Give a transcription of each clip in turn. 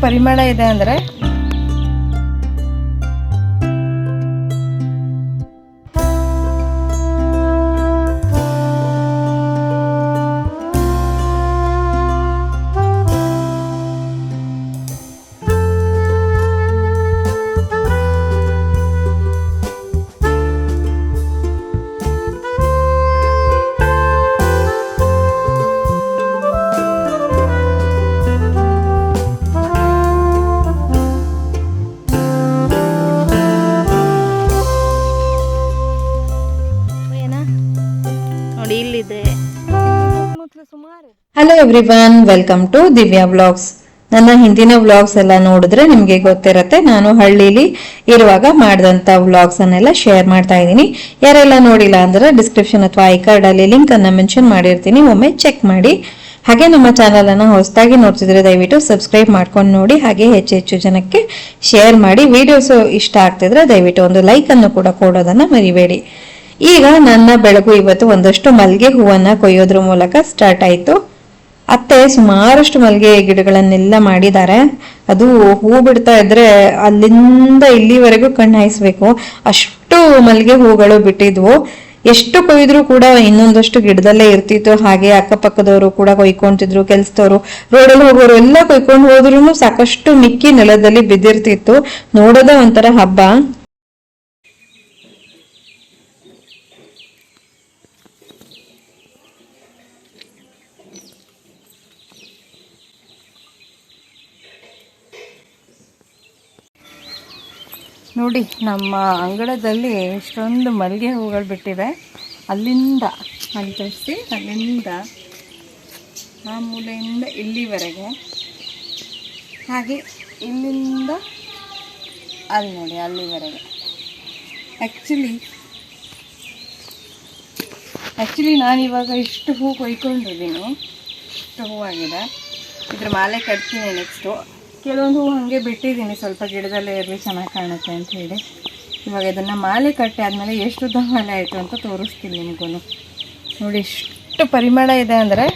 ಪರಿಮಳ ಇದೆ ಅಂದರೆ ಸುಮಾರು one welcome to Divya vlogs ನನ್ನ ಹಿಂದಿನ ವ್ಲಾಗ್ಸ್ ಎಲ್ಲ ನೋಡಿದ್ರೆ ನಿಮಗೆ ಗೊತ್ತಿರತ್ತೆ, ನಾನು ಹಳ್ಳಿಲಿ ಇರುವಾಗ ಮಾಡಿದಂತ ವ್ಲಾಗ್ಸ್ ಅನ್ನೆಲ್ಲ ಶೇರ್ ಮಾಡ್ತಾ ಇದ್ದೀನಿ. ಯಾರೆಲ್ಲ ನೋಡಿಲ್ಲ ಅಂದ್ರೆ ಡಿಸ್ಕ್ರಿಪ್ಷನ್ ಅಥವಾ ಐ ಕಾರ್ಡ್ ಅಲ್ಲಿ ಲಿಂಕ್ ಅನ್ನ ಮೆನ್ಷನ್ ಮಾಡಿರ್ತೀನಿ, ಒಮ್ಮೆ ಚೆಕ್ ಮಾಡಿ. ಹಾಗೆ ನಮ್ಮ ಚಾನಲ್ ಅನ್ನ ಹೊಸದಾಗಿ ನೋಡ್ತಿದ್ರೆ ದಯವಿಟ್ಟು ಸಬ್ಸ್ಕ್ರೈಬ್ ಮಾಡ್ಕೊಂಡು ನೋಡಿ, ಹಾಗೆ ಹೆಚ್ಚು ಹೆಚ್ಚು ಜನಕ್ಕೆ ಶೇರ್ ಮಾಡಿ. ವಿಡಿಯೋಸ್ ಇಷ್ಟ ಆಗ್ತಿದ್ರೆ ದಯವಿಟ್ಟು ಒಂದು ಲೈಕ್ ಅನ್ನು ಕೂಡ ಕೊಡೋದನ್ನ ಮರಿಬೇಡಿ. ಈಗ ನನ್ನ ಬೆಳಗು ಇವತ್ತು ಒಂದಷ್ಟು ಮಲ್ಲಿಗೆ ಹೂವನ್ನ ಕೊಯ್ಯೋದ್ರ ಮೂಲಕ ಸ್ಟಾರ್ಟ್ ಆಯ್ತು. ಅತ್ತೆ ಸುಮಾರಷ್ಟು ಮಲ್ಲಿಗೆ ಗಿಡಗಳನ್ನೆಲ್ಲ ಮಾಡಿದ್ದಾರೆ. ಅದು ಹೂ ಬಿಡ್ತಾ ಇದ್ರೆ ಅಲ್ಲಿಂದ ಇಲ್ಲಿವರೆಗೂ ಕಣ್ಣು ಹಾಯಿಸ್ಬೇಕು. ಅಷ್ಟು ಮಲ್ಲಿಗೆ ಹೂಗಳು ಬಿಟ್ಟಿದ್ವು. ಎಷ್ಟು ಕೊಯ್ದ್ರು ಕೂಡ ಇನ್ನೊಂದಷ್ಟು ಗಿಡದಲ್ಲೇ ಇರ್ತಿತ್ತು. ಹಾಗೆ ಅಕ್ಕಪಕ್ಕದವರು ಕೂಡ ಕೊಯ್ಕೊಂತಿದ್ರು, ಕೆಲ್ಸದವರು. ರೋಡಲ್ಲಿ ಹೋಗೋರು ಎಲ್ಲ ಕೊಯ್ಕೊಂಡು ಹೋದ್ರು ಸಾಕಷ್ಟು ಮಿಕ್ಕಿ ನೆಲದಲ್ಲಿ ಬಿದ್ದಿರ್ತಿತ್ತು. ನೋಡೋದೇ ಒಂಥರ ಹಬ್ಬ. ನೋಡಿ, ನಮ್ಮ ಅಂಗಳದಲ್ಲಿ ಇಷ್ಟೊಂದು ಮಲ್ಲಿಗೆ ಹೂಗಳು ಬಿಟ್ಟಿವೆ. ಅಲ್ಲಿಂದ ಅಲ್ಲಿ ಅಲ್ಲಿಂದ ಆ ಮೂಲೆಯಿಂದ ಇಲ್ಲಿವರೆಗೆ. ಹಾಗೆ ಇಲ್ಲಿಂದ ಅಲ್ಲಿ ನೋಡಿ, ಅಲ್ಲಿವರೆಗೆ. ಆ್ಯಕ್ಚುಲಿ ಆ್ಯಕ್ಚುಲಿ ನಾನಿವಾಗ ಇಷ್ಟು ಹೂ ಕೊಯ್ಕೊಂಡಿದ್ದೀನಿ. ಇಷ್ಟು ಹೂವಾಗಿದೆ. ಇದ್ರ ಮಾಲೆ ಕಟ್ತೀನಿ ನೆಕ್ಸ್ಟು ಕೆಲವೊಂದು ಹೂವು ಹಾಗೆ ಬಿಟ್ಟಿದ್ದೀನಿ. ಸ್ವಲ್ಪ ಗಿಡದಲ್ಲೇ ಇರಲಿ, ಚೆನ್ನಾಗಿ ಕಾಣುತ್ತೆ ಅಂತ ಹೇಳಿ. ಇವಾಗ ಇದನ್ನು ಮಾಲೆ ಕಟ್ಟಿ ಆದಮೇಲೆ ಎಷ್ಟು ಉದ್ದ ಮಾಲೆ ಆಯಿತು ಅಂತ ತೋರಿಸ್ತೀನಿ ನಿಮಗೂ ನೋಡಿ, ಎಷ್ಟು ಪರಿಮಳ ಇದೆ ಅಂದರೆ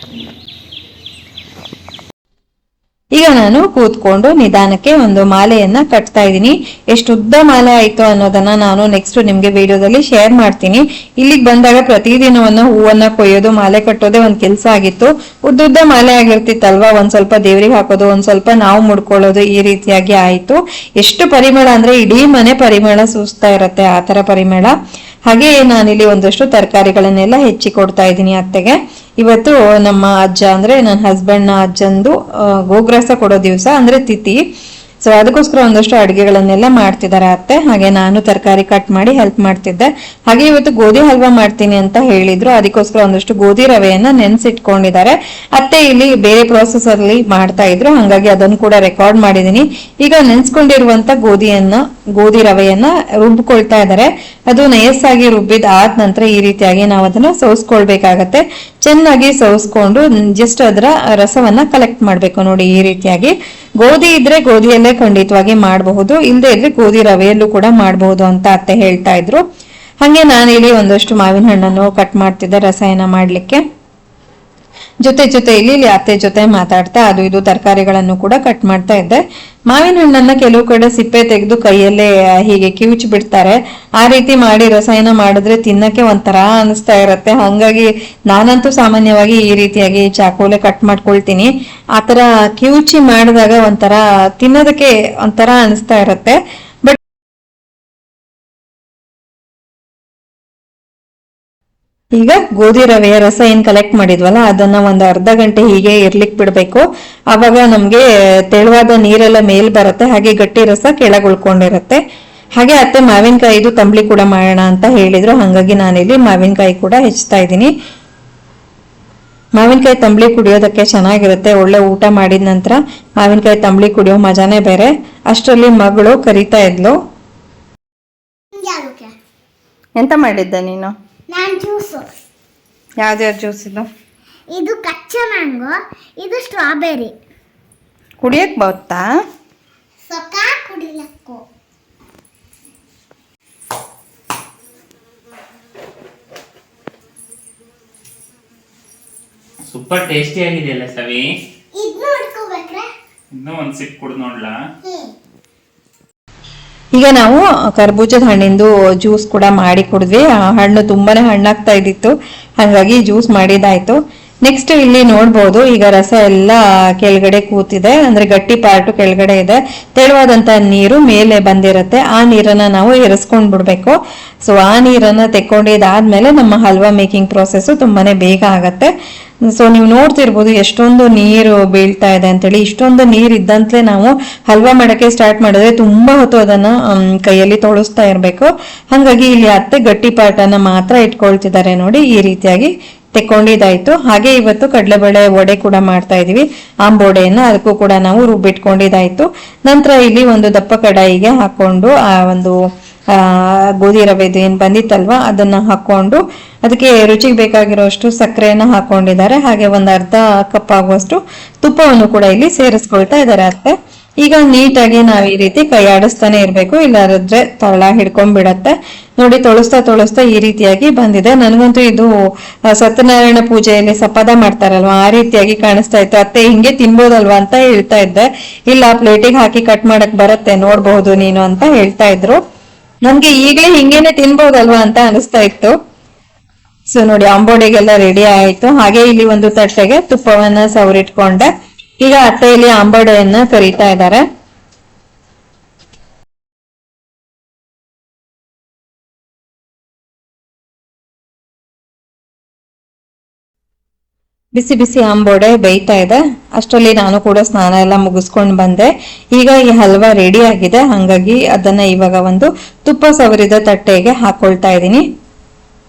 ನಾನು ಕೂತ್ಕೊಂಡು ನಿಧಾನಕ್ಕೆ ಒಂದು ಮಾಲೆಯನ್ನ ಕಟ್ತಾ ಇದ್ದೀನಿ. ಎಷ್ಟು ಉದ್ದ ಮಾಲೆ ಆಯ್ತು ಅನ್ನೋದನ್ನ ನಾನು ನೆಕ್ಸ್ಟ್ ನಿಮ್ಗೆ ವಿಡಿಯೋದಲ್ಲಿ ಶೇರ್ ಮಾಡ್ತೀನಿ. ಇಲ್ಲಿಗೆ ಬಂದಾಗ ಪ್ರತಿದಿನವನ್ನ ಹೂವನ್ನ ಕೊಯ್ಯೋದು, ಮಾಲೆ ಕಟ್ಟೋದೇ ಒಂದ್ ಕೆಲಸ ಆಗಿತ್ತು. ಉದ್ದುದ್ದ ಮಾಲೆ ಆಗಿರ್ತಿತ್ತಲ್ವಾ? ಒಂದ್ ಸ್ವಲ್ಪ ದೇವ್ರಿಗೆ ಹಾಕೋದು, ಒಂದ್ ಸ್ವಲ್ಪ ನಾವು ಮುಡ್ಕೊಳ್ಳೋದು ಈ ರೀತಿಯಾಗಿ ಆಯ್ತು. ಎಷ್ಟು ಪರಿಮಳ ಅಂದ್ರೆ ಇಡೀ ಮನೆ ಪರಿಮಳ ಸೂಸ್ತಾ ಇರತ್ತೆ, ಆ ತರ ಪರಿಮಳ. ಹಾಗೆ ನಾನಿಲ್ಲಿ ಒಂದಷ್ಟು ತರಕಾರಿಗಳನ್ನೆಲ್ಲ ಹೆಚ್ಚಿ ಕೊಡ್ತಾ ಇದ್ದೀನಿ ಅತ್ತೆಗೆ. ಇವತ್ತು ನಮ್ಮ ಅಜ್ಜ ಅಂದ್ರೆ ನನ್ನ ಹಸ್ಬೆಂಡ್ನ ಅಜ್ಜಂದು ಗೋಗ್ರಾಸ ಕೊಡೋ ದಿವಸ ಅಂದ್ರೆ ತಿಥಿ. ಸೊ ಅದಕ್ಕೋಸ್ಕರ ಒಂದಷ್ಟು ಅಡುಗೆಗಳನ್ನೆಲ್ಲ ಮಾಡ್ತಿದ್ದಾರೆ ಅತ್ತೆ. ಹಾಗೆ ನಾನು ತರಕಾರಿ ಕಟ್ ಮಾಡಿ ಹೆಲ್ಪ್ ಮಾಡ್ತಿದ್ದೆ. ಹಾಗೆ ಇವತ್ತು ಗೋಧಿ ಹಲ್ವಾ ಮಾಡ್ತೀನಿ ಅಂತ ಹೇಳಿದ್ರು. ಅದಕ್ಕೋಸ್ಕರ ಒಂದಷ್ಟು ಗೋಧಿ ರವೆಯನ್ನ ನೆನೆಸಿಟ್ಕೊಂಡಿದ್ದಾರೆ. ಅತ್ತೆ ಇಲ್ಲಿ ಬೇರೆ ಪ್ರೋಸೆಸ್ ಅಲ್ಲಿ ಮಾಡ್ತಾ ಇದ್ರು. ಹಾಗಾಗಿ ಅದನ್ನು ಕೂಡ ರೆಕಾರ್ಡ್ ಮಾಡಿದೀನಿ ಈಗ ನೆನ್ಸ್ಕೊಂಡಿರುವಂತ ಗೋಧಿಯನ್ನ, ಗೋಧಿ ರವೆಯನ್ನ ರುಬ್ಕೊಳ್ತಾ ಇದ್ದಾರೆ. ಅದು ನಯಸ್ಸಾಗಿ ರುಬ್ಬಿದ ಆದ ನಂತರ ಈ ರೀತಿಯಾಗಿ ನಾವು ಅದನ್ನ ಸೋಸ್ಕೊಳ್ಬೇಕಾಗತ್ತೆ. ಚೆನ್ನಾಗಿ ಸೋಸ್ಕೊಂಡು ಜಸ್ಟ್ ಅದರ ರಸವನ್ನ ಕಲೆಕ್ಟ್ ಮಾಡ್ಬೇಕು ನೋಡಿ ಈ ರೀತಿಯಾಗಿ. ಗೋಧಿ ಇದ್ರೆ ಗೋಧಿಯಲ್ಲೇ ಖಂಡಿತವಾಗಿ ಮಾಡಬಹುದು ಇಲ್ಲದೆ ಇದ್ರೆ ಗೋಧಿ ರವೆಯಲ್ಲೂ ಕೂಡ ಮಾಡಬಹುದು ಅಂತ ಅತ್ತೆ ಹೇಳ್ತಾ ಇದ್ರು. ಹಾಗೆ ಇಲ್ಲಿ ಒಂದಷ್ಟು ಮಾವಿನ ಹಣ್ಣನ್ನು ಕಟ್ ಮಾಡ್ತಿದ್ದೆ ರಸಾಯನ ಮಾಡ್ಲಿಕ್ಕೆ. ಜೊತೆ ಜೊತೆ ಇಲ್ಲಿ ಅತ್ತೆ ಜೊತೆ ಮಾತಾಡ್ತಾ ಅದು ಇದು ತರಕಾರಿಗಳನ್ನು ಕೂಡ ಕಟ್ ಮಾಡ್ತಾ ಇದ್ದೆ. ಮಾವಿನ ಹಣ್ಣನ್ನ ಕೆಲವು ಕಡೆ ಸಿಪ್ಪೆ ತೆಗೆದು ಕೈಯಲ್ಲೇ ಹೀಗೆ ಕಿವುಚಿ ಬಿಡ್ತಾರೆ. ಆ ರೀತಿ ಮಾಡಿ ರಸಾಯನ ಮಾಡಿದ್ರೆ ತಿನ್ನಕ್ಕೆ ಒಂಥರ ಅನಿಸ್ತಾ ಇರತ್ತೆ. ಹಂಗಾಗಿ ನಾನಂತೂ ಸಾಮಾನ್ಯವಾಗಿ ಈ ರೀತಿಯಾಗಿ ಚಾಕೋಲೆ ಕಟ್ ಮಾಡ್ಕೊಳ್ತೀನಿ. ಆತರ ಕಿವುಚಿ ಮಾಡಿದಾಗ ಒಂಥರ ತಿನ್ನೋದಕ್ಕೆ ಒಂಥರ ಅನಿಸ್ತಾ ಇರತ್ತೆ. ಈಗ ಗೋಧಿ ರವೆಯ ರಸ ಏನ್ ಕಲೆಕ್ಟ್ ಮಾಡಿದ್ವಲ್ಲ ಅದನ್ನ ಒಂದು ಅರ್ಧ ಗಂಟೆ ಹೀಗೆ ಇರ್ಲಿಕ್ ಬಿಡ್ಬೇಕು. ಅವಾಗ ನಮ್ಗೆ ತೆಳುವಾದ ನೀರೆಲ್ಲ ಮೇಲ್ ಬರುತ್ತೆ ಹಾಗೆ ಗಟ್ಟಿ ರಸ ಕೆಳಗೆ ಉಳ್ಕೊಂಡಿರತ್ತೆ ಹಾಗೆ ಅತ್ತೆ ಮಾವಿನಕಾಯಿದು ತಂಬ್ಳಿ ಕೂಡ ಮಾಡೋಣ ಅಂತ ಹೇಳಿದ್ರು ಹಾಗಾಗಿ ನಾನಿಲ್ಲಿ ಮಾವಿನಕಾಯಿ ಕೂಡ ಹೆಚ್ಚುತ್ತಾ ಇದ್ದೀನಿ. ಮಾವಿನಕಾಯಿ ತಂಬ್ಳಿ ಕುಡಿಯೋದಕ್ಕೆ ಚೆನ್ನಾಗಿರುತ್ತೆ ಒಳ್ಳೆ ಊಟ ಮಾಡಿದ ನಂತರ ಮಾವಿನಕಾಯಿ ತಂಬ್ಳಿ ಕುಡಿಯೋ ಮಜಾನೇ ಬೇರೆ. ಅಷ್ಟರಲ್ಲಿ ಮಗಳು ಕರಿತಾ ಇದ್ಲು. ಎಂತ ಮಾಡಿದ್ದೆ ನೀನು? ನಾನು ಜ್ಯೂಸು ಯಾವ್ದ್ಯಾವ್ದು ಜ್ಯೂಸ್ ಇದು? ಇದು ಕಚ್ಚಾ ಮ್ಯಾಂಗೋ ಇದು ಸ್ಟ್ರಾಬೆರಿ ಕುಡಿಯಕ್ಕೆ ಬರುತ್ತಾ? ಸೊಕ್ಕ ಕುಡಿಲಕ್ಕು. ಸೂಪರ್ ಟೇಸ್ಟಿ ಆಗಿದೆಯಲ್ಲ ಸವಿ. ಇದು ನೋಡ್ಕೋಬೇಕ್ರೆ? ಇನ್ನೂ ಒಂದ್ ಸಿಪ್ ಕುಡ್ದು ನೋಡ್ಲಾ? ಈಗ ನಾವು ಕರ್ಬೂಜದ ಹಣ್ಣಿಂದು ಜ್ಯೂಸ್ ಕೂಡ ಮಾಡಿ ಕುಡಿದ್ವಿ. ಆ ಹಣ್ಣು ತುಂಬಾನೇ ಹಣ್ಣಾಗ್ತಾ ಇದ್ದಿತ್ತು. ಹಾಗಾಗಿ ಜ್ಯೂಸ್ ಮಾಡಿದಾಯ್ತು. ನೆಕ್ಸ್ಟ್ ಇಲ್ಲಿ ನೋಡ್ಬೋದು. ಈಗ ರಸ ಎಲ್ಲ ಕೆಳಗಡೆ ಕೂತಿದೆ. ಅಂದ್ರೆ ಗಟ್ಟಿ ಪಾರ್ಟು ಕೆಳಗಡೆ ಇದೆ. ತೆಳುವಾದಂತ ನೀರು ಮೇಲೆ ಬಂದಿರತ್ತೆ. ಆ ನೀರನ್ನ ನಾವು ಎರಸ್ಕೊಂಡ್ ಬಿಡ್ಬೇಕು. ಸೊ ಆ ನೀರನ್ನ ತೆಕ್ಕೊಂಡಿದ್ದಾದ್ಮೇಲೆ ನಮ್ಮ ಹಲ್ವಾ ಮೇಕಿಂಗ್ ಪ್ರೋಸೆಸ್ ತುಂಬಾನೇ ಬೇಗ ಆಗತ್ತೆ. ಸೊ ನೀವು ನೋಡ್ತಿರ್ಬೋದು ಎಷ್ಟೊಂದು ನೀರು ಬೀಳ್ತಾ ಇದೆ ಅಂತೇಳಿ. ಇಷ್ಟೊಂದು ನೀರು ಇದ್ದಂತಲೇ ನಾವು ಹಲ್ವಾ ಮಾಡೋಕ್ಕೆ ಸ್ಟಾರ್ಟ್ ಮಾಡಿದ್ರೆ ತುಂಬಾ ಹೊತ್ತು ಅದನ್ನ ಕೈಯಲ್ಲಿ ತೊಳಸ್ತಾ ಇರಬೇಕು. ಹಾಗಾಗಿ ಇಲ್ಲಿ ಅತ್ತೆ ಗಟ್ಟಿ ಪಾಟನ್ನ ಮಾತ್ರ ಇಟ್ಕೊಳ್ತಿದ್ದಾರೆ ನೋಡಿ, ಈ ರೀತಿಯಾಗಿ ತೆಕ್ಕೊಂಡಿದ್ದಾಯ್ತು. ಹಾಗೆ ಇವತ್ತು ಕಡಲೆಬೇಳೆ ವಡೆ ಕೂಡ ಮಾಡ್ತಾ ಇದೀವಿ ಆಂಬೋಡೆಯನ್ನು ಅದಕ್ಕೂ ಕೂಡ ನಾವು ರುಬ್ಬಿಟ್ಕೊಂಡಿದ್ದಾಯ್ತು. ನಂತರ ಇಲ್ಲಿ ಒಂದು ದಪ್ಪ ಕಡಾಯಿಗೆ ಹಾಕೊಂಡು ಆ ಒಂದು ಗೋಧಿ ರವೆದು ಏನು ಬಂದಿತ್ತಲ್ವಾ? ಅದನ್ನ ಹಾಕ್ಕೊಂಡು ಅದಕ್ಕೆ ರುಚಿಗೆ ಬೇಕಾಗಿರೋಷ್ಟು ಸಕ್ಕರೆಯನ್ನ ಹಾಕೊಂಡಿದ್ದಾರೆ. ಹಾಗೆ ಒಂದು ಅರ್ಧ ಕಪ್ ಆಗುವಷ್ಟು ತುಪ್ಪವನ್ನು ಕೂಡ ಇಲ್ಲಿ ಸೇರಿಸ್ಕೊಳ್ತಾ ಇದ್ದಾರೆ ಅತ್ತೆ. ಈಗ ನೀಟಾಗಿ ನಾವು ಈ ರೀತಿ ಕೈ ಆಡಿಸ್ತಾನೆ ಇರ್ಬೇಕು. ಇಲ್ಲಾದ್ರೆ ತಳ ಹಿಡ್ಕೊಂಡ್ಬಿಡತ್ತೆ. ನೋಡಿ, ತೊಳಸ್ತಾ ತೊಳಸ್ತಾ ಈ ರೀತಿಯಾಗಿ ಬಂದಿದೆ. ನನಗಂತೂ ಇದು ಸತ್ಯನಾರಾಯಣ ಪೂಜೆಯಲ್ಲಿ ಸಪದ ಮಾಡ್ತಾರಲ್ವಾ? ಆ ರೀತಿಯಾಗಿ ಕಾಣಿಸ್ತಾ ಇತ್ತು. ಅತ್ತೆ, ಹಿಂಗೆ ತಿನ್ಬೋದಲ್ವಾ ಅಂತ ಹೇಳ್ತಾ ಇದ್ದೆ. ಇಲ್ಲ, ಪ್ಲೇಟಿಗೆ ಹಾಕಿ ಕಟ್ ಮಾಡಕ್ ಬರತ್ತೆ, ನೋಡಬಹುದು ನೀನು ಅಂತ ಹೇಳ್ತಾ ಇದ್ರು. ನನ್ಗೆ ಈಗಲೇ ಹಿಂಗೇನೆ ತಿನ್ಬೋದಲ್ವಾ ಅಂತ ಅನಿಸ್ತಾ ಇತ್ತು. ಸೊ ನೋಡಿ ಅಂಬೋಡೆಗೆಲ್ಲ ರೆಡಿ ಆಯ್ತು. ಹಾಗೆ ಇಲ್ಲಿ ಒಂದು ತಟ್ಟೆಗೆ ತುಪ್ಪವನ್ನ ಸವರಿಟ್ಕೊಂಡೆ. ಈಗ ಅತ್ತೆ ಇಲ್ಲಿ ಆಂಬೋಡೆಯನ್ನ ಕರಿತಾ ಇದ್ದಾರೆ. ಬಿಸಿ ಬಿಸಿ ಆಂಬೋಡೆ ಬೇಯ್ತಾ ಇದೆ. ಅಷ್ಟರಲ್ಲಿ ನಾನು ಕೂಡ ಸ್ನಾನ ಎಲ್ಲ ಮುಗಿಸ್ಕೊಂಡು ಬಂದೆ. ಈಗ ಈ ಹಲ್ವಾ ರೆಡಿ ಆಗಿದೆ. ಹಾಗಾಗಿ ಅದನ್ನ ಇವಾಗ ಒಂದು ತುಪ್ಪ ಸವರಿದ ತಟ್ಟೆಗೆ ಹಾಕೊಳ್ತಾ ಇದ್ದೀನಿ.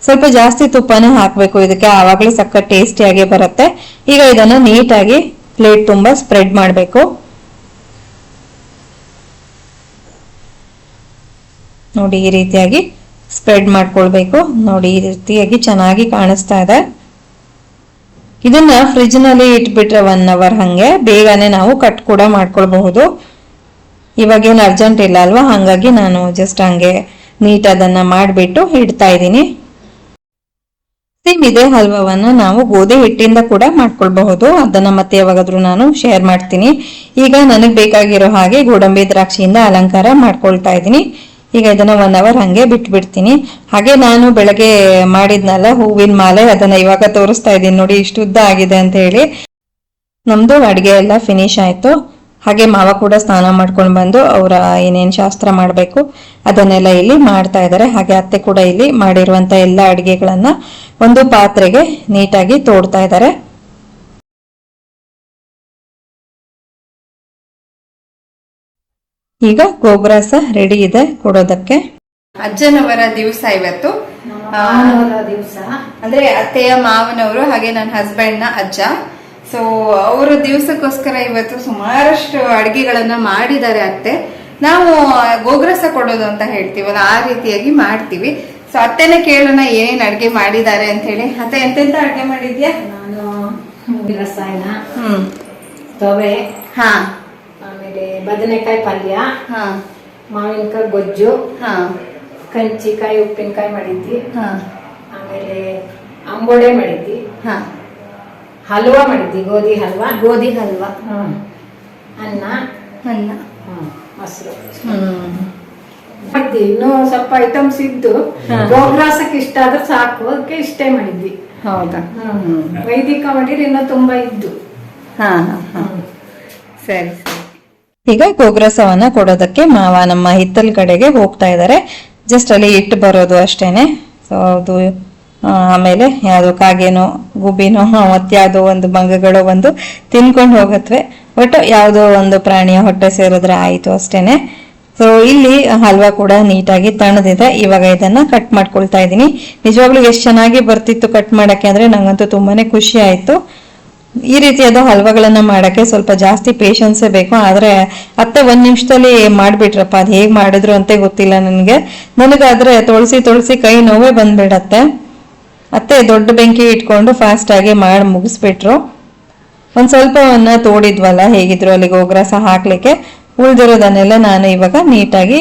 ಸ್ವಲ್ಪ ಜಾಸ್ತಿ ತುಪ್ಪನೇ ಹಾಕಬೇಕು. ಇದಕ್ಕೆ ಆವಾಗಲೇ ಸಕ್ಕ ಟೇಸ್ಟಿಯಾಗಿ ಬರುತ್ತೆ. ಈಗ ಇದನ್ನ ನೀಟಾಗಿ ಪ್ಲೇಟ್ ತುಂಬಾ ಸ್ಪ್ರೆಡ್ ಮಾಡಬೇಕು. ನೋಡಿ ಈ ರೀತಿಯಾಗಿ ಸ್ಪ್ರೆಡ್ ಮಾಡ್ಕೊಳ್ಬೇಕು. ನೋಡಿ ಈ ರೀತಿಯಾಗಿ ಚೆನ್ನಾಗಿ ಕಾಣಿಸ್ತಾ ಇದೆ. ಇದನ್ನ ಫ್ರಿಜ್ನಲ್ಲಿ ಇಟ್ಬಿಟ್ರೆ ಒನ್ ಅವರ್ ಹಂಗೆ ಬೇಗನೆ ನಾವು ಕಟ್ ಕೂಡ ಮಾಡ್ಕೊಳ್ಬಹುದು. ಇವಾಗ ಏನು ಅರ್ಜೆಂಟ್ ಇಲ್ಲ ಅಲ್ವಾ? ಹಂಗಾಗಿ ನಾನು ಜಸ್ಟ್ ಹಂಗೆ ನೀಟ್ ಅದನ್ನ ಮಾಡಿಬಿಟ್ಟು ಇಡ್ತಾ ಇದ್ದೀನಿ. ಸೇಮ್ ಇದೇ ಹಲ್ವವನ್ನ ನಾವು ಗೋಧಿ ಹಿಟ್ಟಿಂದ ಕೂಡ ಮಾಡ್ಕೊಳ್ಬಹುದು. ಅದನ್ನ ಮತ್ತೆ ಯಾವಾಗಾದ್ರೂ ನಾನು ಶೇರ್ ಮಾಡ್ತೀನಿ. ಈಗ ನನಗೆ ಬೇಕಾಗಿರೋ ಹಾಗೆ ಗೋಡಂಬಿ ದ್ರಾಕ್ಷಿಯಿಂದ ಅಲಂಕಾರ ಮಾಡ್ಕೊಳ್ತಾ ಇದ್ದೀನಿ. ಈಗ ಇದನ್ನ ಒನ್ ಅವರ್ ಹಂಗೆ ಬಿಟ್ಬಿಡ್ತೀನಿ. ಹಾಗೆ ನಾನು ಬೆಳಗ್ಗೆ ಮಾಡಿದ್ನಲ್ಲ ಹೂವಿನ ಮಾಲೆ, ಅದನ್ನ ಇವಾಗ ತೋರಿಸ್ತಾ ಇದ್ದೀನಿ ನೋಡಿ, ಇಷ್ಟು ಉದ್ದ ಆಗಿದೆ ಅಂತ ಹೇಳಿ. ನಮ್ದು ಅಡಿಗೆ ಎಲ್ಲ ಫಿನಿಶ್ ಆಯ್ತು. ಹಾಗೆ ಮಾವ ಕೂಡ ಸ್ನಾನ ಮಾಡ್ಕೊಂಡು ಬಂದು ಅವರ ಏನೇನು ಶಾಸ್ತ್ರ ಮಾಡಬೇಕು ಅದನ್ನೆಲ್ಲ ಇಲ್ಲಿ ಮಾಡ್ತಾ ಇದ್ದಾರೆ. ಹಾಗೆ ಅತ್ತೆ ಕೂಡ ಇಲ್ಲಿ ಮಾಡಿರುವಂತ ಎಲ್ಲ ಅಡಿಗೆಗಳನ್ನ ಒಂದು ಪಾತ್ರೆಗೆ ನೀಟಾಗಿ ತೋಡ್ತಾ ಇದ್ದಾರೆ. ಈಗ ಗೋಗ್ರಾಸ ರೆಡಿ ಇದೆ ಕೊಡೋದಕ್ಕೆ. ಅಜ್ಜನವರ ದಿವಸ ಇವತ್ತು. ದಿವಸ. ಅಂದ್ರೆ ಅತ್ತೆಯ ಮಾವನವರು ಹಾಗೆ ನನ್ನ ಹಸ್ಬೆಂಡ್ನ ಅಜ್ಜ. ಸೊ ಅವರ ದಿವಸಕ್ಕೋಸ್ಕರ ಇವತ್ತು ಸುಮಾರಷ್ಟು ಅಡಿಗೆಗಳನ್ನ ಮಾಡಿದ್ದಾರೆ ಅತ್ತೆ. ನಾವು ಗೋಗ್ರಸ ಕೊಡೋದು ಅಂತ ಹೇಳ್ತೀವಲ್ಲ ಆ ರೀತಿಯಾಗಿ ಮಾಡ್ತೀವಿ. ಸೊ ಅತ್ತೆನ ಕೇಳೋಣ ಏನೇನ್ ಅಡ್ಗೆ ಮಾಡಿದ್ದಾರೆ ಅಂತ ಹೇಳಿ. ಅತ್ತೆ ಎಂತೆಂತ ಅಡ್ಗೆ ಮಾಡಿದ್ಯಾ? ನಾನು ರಸಾಯನ ಹ್ಮ್. ತೊವೆ ಹಾ. ಆಮೇಲೆ ಬದನೆಕಾಯಿ ಪಲ್ಯ ಹಾ. ಮಾವಿನಕಾಯಿ ಗೊಜ್ಜು ಹಾ. ಕಂಚಿಕಾಯಿ ಉಪ್ಪಿನಕಾಯಿ ಮಾಡಿದ್ವಿ. ಹಾ. ಆಮೇಲೆ ಅಂಬೋಡೆ ಮಾಡಿದ್ವಿ. ಹಾ. ಹಲ್ವಾ ಮಾಡಿದ್ವಿ ಗೋಧಿ ಹಲ್ವಾ. ಗೋಧಿ ಹಲ್ವಾ. ಹ್ಮ್. ಅನ್ನ. ಅನ್ನ. ಹ್ಮ್, ಮೊಸರು. ಹ್ಮ್. ಮಾಡಿದ್ವಿ. ಇನ್ನೂ ಸ್ವಲ್ಪ ಐಟಮ್ಸ್ ಇದ್ದು ಗೋಗ್ರಾಸಕ್ಕೆ ಇಷ್ಟ ಆದ್ರೆ ಸಾಕು. ಅದಕ್ಕೆ ಇಷ್ಟೇ ಮಾಡಿದ್ವಿ. ಹೌದಾ? ಹ್ಮ್. ವೈದಿಕ ಮಾಡಿದ್ರೆ ಇನ್ನೂ ತುಂಬಾ ಇದ್ದು. ಹಾ ಹಾ ಹಾ. ಸರಿ ಸರಿ. ಈಗ ಗೋಗ್ರಸವನ್ನ ಕೊಡೋದಕ್ಕೆ ಮಾವ ನಮ್ಮ ಹಿತ್ತಲ್ ಕಡೆಗೆ ಹೋಗ್ತಾ ಇದ್ದಾರೆ ಜಸ್ಟ್ ಅಲ್ಲಿ ಇಟ್ಟು ಬರೋದು ಅಷ್ಟೇನೆ. ಸೊ ಅದು ಆಮೇಲೆ ಯಾವ್ದು ಕಾಗೇನೋ, ಗುಬ್ಬಿನೋ ಮತ್ಯಾವುದೋ ಒಂದು ಮಂಗಗಳು ಒಂದು ತಿನ್ಕೊಂಡು ಹೋಗತ್ವೆ. ಬಟ್ ಯಾವುದೋ ಒಂದು ಪ್ರಾಣಿಯ ಹೊಟ್ಟೆ ಸೇರಿದ್ರೆ ಆಯಿತು ಅಷ್ಟೇನೆ. ಸೊ ಇಲ್ಲಿ ಹಲ್ವಾ ಕೂಡ ನೀಟಾಗಿ ತಣ್ಣದಿದೆ ಇವಾಗ ಇದನ್ನ ಕಟ್ ಮಾಡ್ಕೊಳ್ತಾ ಇದ್ದೀನಿ. ನಿಜವಾಗ್ಲೂ ಎಷ್ಟು ಚೆನ್ನಾಗಿ ಬರ್ತಿತ್ತು ಕಟ್ ಮಾಡಕ್ಕೆ ಅಂದ್ರೆ ನಂಗಂತೂ ತುಂಬಾನೇ ಖುಷಿ ಆಯ್ತು. ಈ ರೀತಿಯಾದ ಹಲ್ವಾಗಳನ್ನ ಮಾಡಕ್ಕೆ ಸ್ವಲ್ಪ ಜಾಸ್ತಿ ಪೇಶನ್ಸೇ ಬೇಕು. ಆದ್ರೆ ಅತ್ತೆ ಒಂದ್ ನಿಮಿಷದಲ್ಲಿ ಮಾಡ್ಬಿಟ್ರಪ್ಪ, ಅದ್ ಹೇಗ್ ಮಾಡಿದ್ರು ಅಂತ ಗೊತ್ತಿಲ್ಲ ನನಗೆ. ನನಗಾದ್ರೆ ತೊಳಸಿ ತೊಳಸಿ ಕೈ ನೋವೇ ಬಂದ್ಬಿಡತ್ತೆ. ಅತ್ತೆ ದೊಡ್ಡ ಬೆಂಕಿ ಇಟ್ಕೊಂಡು ಫಾಸ್ಟ್ ಆಗಿ ಮಾಡಿ ಮುಗಿಸ್ಬಿಟ್ರು. ಒಂದ್ ಸ್ವಲ್ಪವನ್ನ ತೋಡಿದ್ವಲ್ಲ, ಹೇಗಿದ್ರು ಅಲ್ಲಿ ಗೋಗ್ರಾಸ ಹಾಕ್ಲಿಕ್ಕೆ. ಉಳಿದಿರೋದನ್ನೆಲ್ಲ ನಾನು ಇವಾಗ ನೀಟಾಗಿ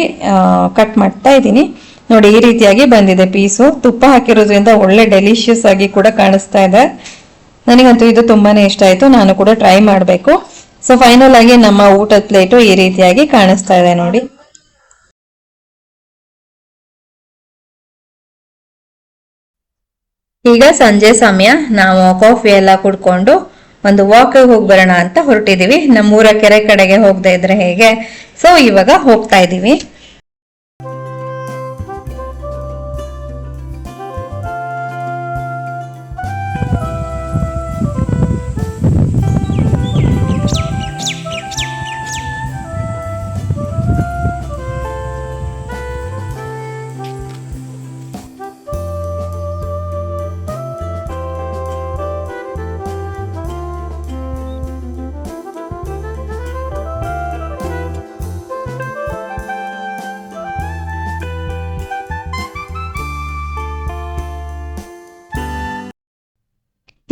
ಕಟ್ ಮಾಡ್ತಾ ಇದ್ದೀನಿ. ನೋಡಿ, ಈ ರೀತಿಯಾಗಿ ಬಂದಿದೆ ಪೀಸು. ತುಪ್ಪ ಹಾಕಿರೋದ್ರಿಂದ ಒಳ್ಳೆ ಡೆಲಿಷಿಯಸ್ ಆಗಿ ಕೂಡ ಕಾಣಿಸ್ತಾ ಇದೆ. ನನಗಂತೂ ಇದು ತುಂಬಾನೇ ಇಷ್ಟ ಆಯ್ತು. ನಾನು ಕೂಡ ಟ್ರೈ ಮಾಡಬೇಕು. ಸೊ ಫೈನಲ್ ಆಗಿ ನಮ್ಮ ಊಟದ ಪ್ಲೇಟು ಈ ರೀತಿಯಾಗಿ ಕಾಣಿಸ್ತಾ ಇದೆ ನೋಡಿ. ಈಗ ಸಂಜೆ ಸಮಯ. ನಾವು ಕಾಫಿ ಎಲ್ಲ ಕುಡ್ಕೊಂಡು ಒಂದು ವಾಕ್ ಹೋಗಿ ಬರೋಣ ಅಂತ ಹೊರಟಿದೀವಿ. ನಮ್ಮೂರ ಕೆರೆ ಕಡೆಗೆ ಹೋಗದೆ ಇದ್ರೆ ಹೇಗೆ? ಸೊ ಇವಾಗ ಹೋಗ್ತಾ ಇದೀವಿ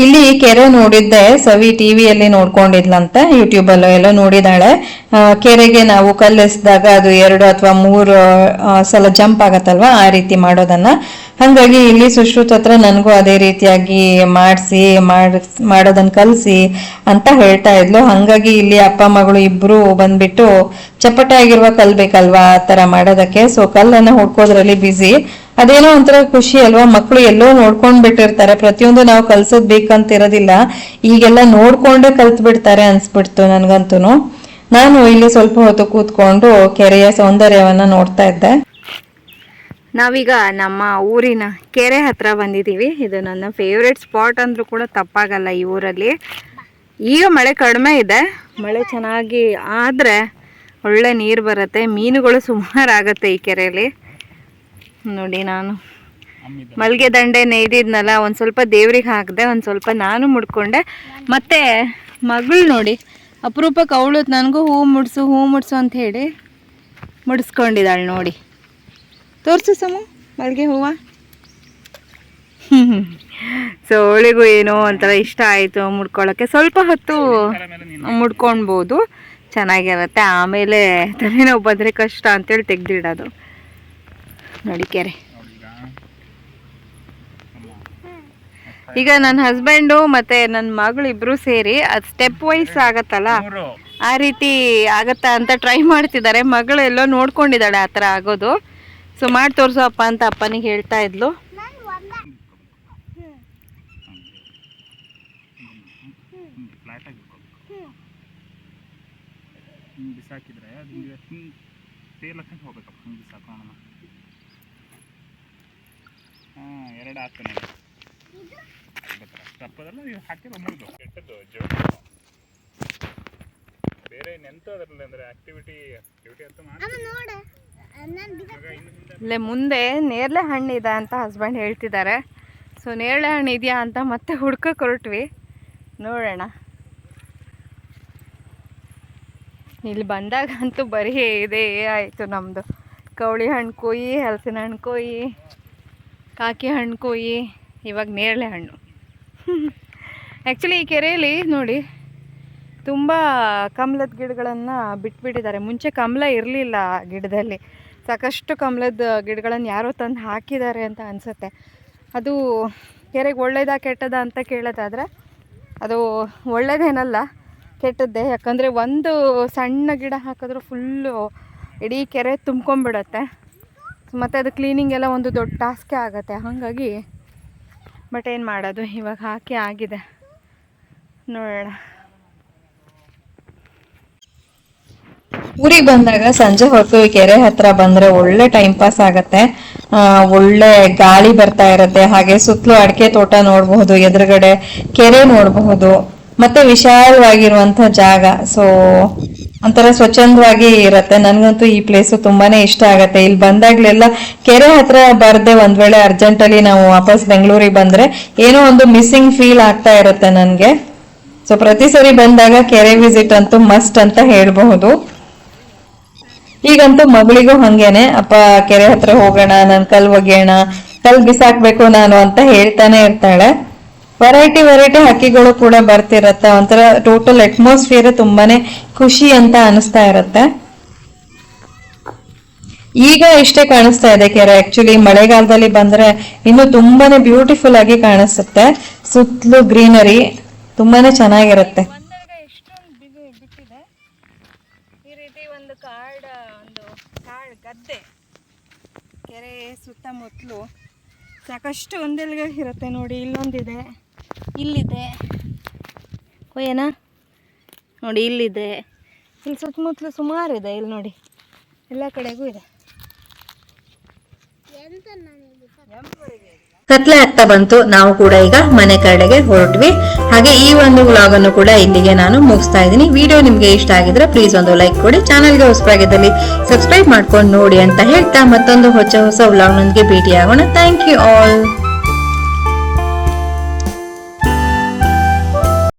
ಇಲ್ಲಿ ಕೆರೆ ನೋಡಿದ್ದೆ, ಸವಿ ಟಿವಿಯಲ್ಲಿ ನೋಡ್ಕೊಂಡಿದ್ಲಂತೆ ಯೂಟ್ಯೂಬ್ ಅಲ್ಲೋ ಎಲ್ಲ ನೋಡಿದಾಳೆ. ಕೆರೆಗೆ ನಾವು ಕಲ್ಲೆಸ್ದಾಗ ಅದು ಎರಡು ಅಥವಾ ಮೂರು ಸಲ ಜಂಪ್ ಆಗತ್ತಲ್ವಾ ಆ ರೀತಿ ಮಾಡೋದನ್ನ. ಹಂಗಾಗಿ ಇಲ್ಲಿ ಸುಶ್ರುತ್ ಹತ್ರ ನನಗೂ ಅದೇ ರೀತಿಯಾಗಿ ಮಾಡಿಸಿ ಮಾಡೋದನ್ನ ಕಲಿಸಿ ಅಂತ ಹೇಳ್ತಾ ಇದ್ಲು. ಹಂಗಾಗಿ ಇಲ್ಲಿ ಅಪ್ಪ, ಮಗಳು ಇಬ್ರು ಬಂದ್ಬಿಟ್ಟು ಚಪ್ಪಟೆ ಆಗಿರುವ ಕಲ್ಬೇಕಲ್ವಾ ಆ ತರ ಮಾಡೋದಕ್ಕೆ. ಸೊ ಕಲ್ಲನ್ನ ಹುಡ್ಕೋದ್ರಲ್ಲಿ ಬಿಸಿ ಅದೇನೋ ಒಂಥರ ಖುಷಿ ಅಲ್ವಾ? ಮಕ್ಕಳು ಎಲ್ಲೋ ನೋಡ್ಕೊಂಡ್ ಬಿಟ್ಟಿರ್ತಾರೆ. ಪ್ರತಿಯೊಂದು ನಾವು ಕಲ್ಸೋದ್ ಬೇಕಂತ ಇರೋದಿಲ್ಲ. ಈಗೆಲ್ಲ ನೋಡ್ಕೊಂಡೇ ಕಲ್ತ್ ಬಿಡ್ತಾರೆ ಅನ್ಸ್ಬಿಡ್ತು ನನ್ಗಂತೂ ನಾನು ಇಲ್ಲಿ ಸ್ವಲ್ಪ ಹೊತ್ತು ಕೂತ್ಕೊಂಡು ಕೆರೆಯ ಸೌಂದರ್ಯವನ್ನ ನೋಡ್ತಾ ಇದ್ದೆ. ನಾವೀಗ ನಮ್ಮ ಊರಿನ ಕೆರೆ ಹತ್ರ ಬಂದಿದ್ದೀವಿ. ಇದು ನನ್ನ ಫೇವ್ರೆಟ್ ಸ್ಪಾಟ್ ಅಂದ್ರೂ ಕೂಡ ತಪ್ಪಾಗಲ್ಲ ಈ ಊರಲ್ಲಿ. ಈಗ ಮಳೆ ಕಡಿಮೆ ಇದೆ. ಮಳೆ ಚೆನ್ನಾಗಿ ಆದರೆ ಒಳ್ಳೆ ನೀರು ಬರುತ್ತೆ. ಮೀನುಗಳು ಸುಮಾರು ಆಗುತ್ತೆ ಈ ಕೆರೆಯಲ್ಲಿ ನೋಡಿ ನಾನು. ಮಲ್ಗೆ ದಂಡೆ ನೇಯ್ದಿದ್ನಲ್ಲ ಒಂದು ಸ್ವಲ್ಪ ದೇವ್ರಿಗೆ ಹಾಕಿದೆ ಒಂದು ಸ್ವಲ್ಪ ನಾನು ಮುಡ್ಕೊಂಡೆ. ಮತ್ತೆ ಮಗಳು ನೋಡಿ ಅಪರೂಪಕ್ಕೆ ಅವಳು ನನಗೂ ಹೂ ಮುಡ್ಸು ಹೂ ಮುಡ್ಸು ಅಂತ ಹೇಳಿ ಮುಡಿಸ್ಕೊಂಡಿದ್ದಾಳೆ ನೋಡಿ. ತೋರಿಸು ಸಮು ಮಲ್ಗೆ ಹೂವ. ಸೊ ಅವಳಿಗೂ ಏನೋ ಒಂಥರ ಇಷ್ಟ ಆಯಿತು ಮುಡ್ಕೊಳ್ಳೋಕ್ಕೆ ಸ್ವಲ್ಪ ಹೊತ್ತು ಮುಡ್ಕೊಳ್ಬೋದು ಚೆನ್ನಾಗಿರುತ್ತೆ. ಆಮೇಲೆ ತಲೆನೋವು ಬಂದರೆ ಕಷ್ಟ ಅಂತೇಳಿ ತೆಗ್ದಿಡೋದು. ನೋಡಿ ಕೆರೆ ಈಗ ನನ್ನ ಹಸ್ಬೆಂಡು ಮತ್ತೆ ನನ್ನ ಮಗಳು ಇಬ್ರು ಸೇರಿ ಅದು ಸ್ಟೆಪ್ ವೈಸ್ ಆಗತ್ತಲ್ಲ? ಆ ರೀತಿ ಆಗತ್ತಾ ಅಂತ ಟ್ರೈ ಮಾಡ್ತಿದ್ದಾರೆ. ಮಗಳು ಎಲ್ಲೋ ನೋಡ್ಕೊಂಡಿದ್ದಾಳೆ ಆ ಥರ ಆಗೋದು. ಸೊ ಮಾಡಿ ತೋರ್ಸೋ ಅಪ್ಪ ಅಂತ ಅಪ್ಪನಿಗೆ ಹೇಳ್ತಾ ಇದ್ಲು. ಹಿಂಗೆ ಬಿಸಾಕಿದ್ರೆ ಹೋಗ್ಬೇಕಪ್ಪ. ಹಾಂ ಎರಡು ಆಗ್ತಾನೆ. ತಪ್ಪದಲ್ಲ ನೀವು ಹಾಕಿರೋ ಮುಗಿದು. ಕೆಟ್ಟದ್ದು ಜೋಡಿ ಬೇರೆ ಅದರಲ್ಲಿ ಅಂದರೆ ಆಕ್ಟಿವಿಟಿ ಆಕ್ಟಿವಿಟಿ ಅಂತ ನಾನು ಇಲ್ಲೇ ಮುಂದೆ ನೇರಳೆ ಹಣ್ಣು ಇದೆ ಅಂತ ಹಸ್ಬೆಂಡ್ ಹೇಳ್ತಿದ್ದಾರೆ. ಸೊ ನೇರಳೆ ಹಣ್ಣು ಇದೆಯಾ ಅಂತ ಮತ್ತೆ ಹುಡ್ಕಕ್ಕೆ ಹೊರಟ್ವಿ ನೋಡೋಣ. ಇಲ್ಲಿ ಬಂದಾಗ ಅಂತೂ ಬರೀ ಇದೇ ಆಯಿತು ನಮ್ಮದು ಕವಳಿ ಹಣ್ಣು ಕೊಯ್ಯಿ ಹಲಸಿನ ಹಣ್ಣು ಕೊಯ್ಯಿ. ಕಾಕಿ ಹಣ್ಣು ಕೊಯ್ಯಿ, ಇವಾಗ ನೇರಳೆ ಹಣ್ಣು. ಆ್ಯಕ್ಚುಲಿ ಈ ಕೆರೆಯಲ್ಲಿ ನೋಡಿ, ತುಂಬ ಕಮಲದ ಗಿಡಗಳನ್ನು ಬಿಟ್ಬಿಟ್ಟಿದ್ದಾರೆ. ಮುಂಚೆ ಕಮಲ ಇರಲಿಲ್ಲ ಗಿಡದಲ್ಲಿ. ಸಾಕಷ್ಟು ಕಮಲದ ಗಿಡಗಳನ್ನು ಯಾರೋ ತಂದು ಹಾಕಿದ್ದಾರೆ ಅಂತ ಅನಿಸುತ್ತೆ. ಅದು ಕೆರೆಗೆ ಒಳ್ಳೇದಾ ಕೆಟ್ಟದ ಅಂತ ಕೇಳೋದಾದರೆ, ಅದು ಒಳ್ಳೆಯದೇನಲ್ಲ ಕೆಟ್ಟದ್ದೇ. ಯಾಕಂದರೆ ಒಂದು ಸಣ್ಣ ಗಿಡ ಹಾಕಿದ್ರೂ ಫುಲ್ಲು ಇಡೀ ಕೆರೆ ತುಂಬ್ಕೊಂಬಿಡತ್ತೆ ಮತ್ತು ಅದು ಕ್ಲೀನಿಂಗ್ ಎಲ್ಲ ಒಂದು ದೊಡ್ಡ ಟಾಸ್ಕೇ ಆಗುತ್ತೆ. ಹಾಗಾಗಿ ಬಟ್ ಏನು ಮಾಡೋದು? ಇವಾಗ ಹಾಕಿ ಆಗಿದೆ. ನೋಡೋಣ. ಊರಿಗೆ ಬಂದಾಗ ಸಂಜೆ ಹೊತ್ತು ಕೆರೆ ಹತ್ರ ಬಂದ್ರೆ ಒಳ್ಳೆ ಟೈಮ್ ಪಾಸ್ ಆಗತ್ತೆ. ಒಳ್ಳೆ ಗಾಳಿ ಬರ್ತಾ ಇರತ್ತೆ. ಹಾಗೆ ಸುತ್ತಲೂ ಅಡಿಕೆ ತೋಟ ನೋಡಬಹುದು, ಎದುರುಗಡೆ ಕೆರೆ ನೋಡಬಹುದು. ಮತ್ತೆ ವಿಶಾಲವಾಗಿರುವಂತ ಜಾಗ. ಸೊ ಒಂಥರ ಸ್ವಚ್ಛಂದವಾಗಿ ಇರತ್ತೆ. ನನಗಂತೂ ಈ ಪ್ಲೇಸ್ ತುಂಬಾನೇ ಇಷ್ಟ ಆಗತ್ತೆ. ಇಲ್ಲಿ ಬಂದಾಗ್ಲೆಲ್ಲ ಕೆರೆ ಹತ್ರ ಬರ್ದೆ ಒಂದ್ ವೇಳೆ ಅರ್ಜೆಂಟ್ ಅಲ್ಲಿ ನಾವು ವಾಪಸ್ ಬೆಂಗಳೂರಿಗೆ ಬಂದ್ರೆ ಏನೋ ಒಂದು ಮಿಸ್ಸಿಂಗ್ ಫೀಲ್ ಆಗ್ತಾ ಇರತ್ತೆ ನನಗೆ. ಸೊ ಪ್ರತಿ ಸರಿ ಬಂದಾಗ ಕೆರೆ ವಿಸಿಟ್ ಅಂತೂ ಮಸ್ಟ್ ಅಂತ ಹೇಳಬಹುದು. ಈಗಂತೂ ಮಗಳಿಗೂ ಹಂಗೇನೆ, ಅಪ್ಪ, ಕೆರೆ ಹತ್ರ ಹೋಗೋಣ, ನನ್ ಕಲ್ ಒಗೆಯೋಣ ಕಲ್ ಬಿಸಾಕ್ಬೇಕು ನಾನು ಅಂತ ಹೇಳ್ತಾನೆ ಇರ್ತಾಳೆ. ವೆರೈಟಿ ವೆರೈಟಿ ಹಕ್ಕಿಗಳು ಕೂಡ ಬರ್ತಿರತ್ತೆ. ಒಂಥರ ಟೋಟಲ್ ಅಟ್ಮಾಸ್ಫಿಯರ್ ತುಂಬಾನೇ ಖುಷಿ ಅಂತ ಅನಿಸ್ತಾ ಇರತ್ತೆ. ಈಗ ಇಷ್ಟೇ ಕಾಣಿಸ್ತಾ ಇದೆ ಕೆರೆ. ಆಕ್ಚುಲಿ ಮಳೆಗಾಲದಲ್ಲಿ ಬಂದ್ರೆ ಇನ್ನು ತುಂಬಾನೇ ಬ್ಯೂಟಿಫುಲ್ ಆಗಿ ಕಾಣಿಸುತ್ತೆ. ಸುತ್ತಲೂ ಗ್ರೀನರಿ ತುಂಬಾನೇ ಚೆನ್ನಾಗಿರುತ್ತೆ. ಗದ್ದೆ ಕೆರೆ ಸುತ್ತಮುತ್ತಲು ಸಾಕಷ್ಟು ಒಂದೆಲ್ಗಳು ಇರುತ್ತೆ ನೋಡಿ. ಇಲ್ಲೊಂದಿದೆ. ಇಲ್ಲಿದೆ. ಕೊಯ್ಯನಾ ನೋಡಿ ಇಲ್ಲಿದೆ. ಇಲ್ಲಿ ಸುತ್ತಮುತ್ತಲು ಸುಮಾರು ಇದೆ ಇಲ್ಲಿ ನೋಡಿ. ಎಲ್ಲ ಕಡೆಗೂ ಇದೆ. ಕತ್ಲೆ ಆಗ್ತಾ ಬಂತು. ನಾವು ಕೂಡ ಈಗ ಮನೆ ಕಡೆಗೆ ಹೊರಟ್ವಿ. ಹಾಗೆ ಈ ಒಂದು ವ್ಲಾಗ್ ಅನ್ನು ಕೂಡ ಇಲ್ಲಿಗೆ ನಾನು ಮುಗಿಸ್ತಾ ಇದ್ದೀನಿ. ವಿಡಿಯೋ ನಿಮ್ಗೆ ಇಷ್ಟ ಆಗಿದ್ರೆ ಪ್ಲೀಸ್ ಒಂದು ಲೈಕ್ ಕೊಡಿ. ಚಾನಲ್ಗೆ ಹೊಸಬಾಗಿದ್ದಲ್ಲಿ ಸಬ್ಸ್ಕ್ರೈಬ್ ಮಾಡ್ಕೊಂಡು ನೋಡಿ ಅಂತ ಹೇಳ್ತಾ ಮತ್ತೊಂದು ಹೊಸ ಹೊಸ ವ್ಲಾಗ್ ನೊಂದಿಗೆ ಭೇಟಿ ಆಗೋಣ ಥ್ಯಾಂಕ್ ಯು ಆಲ್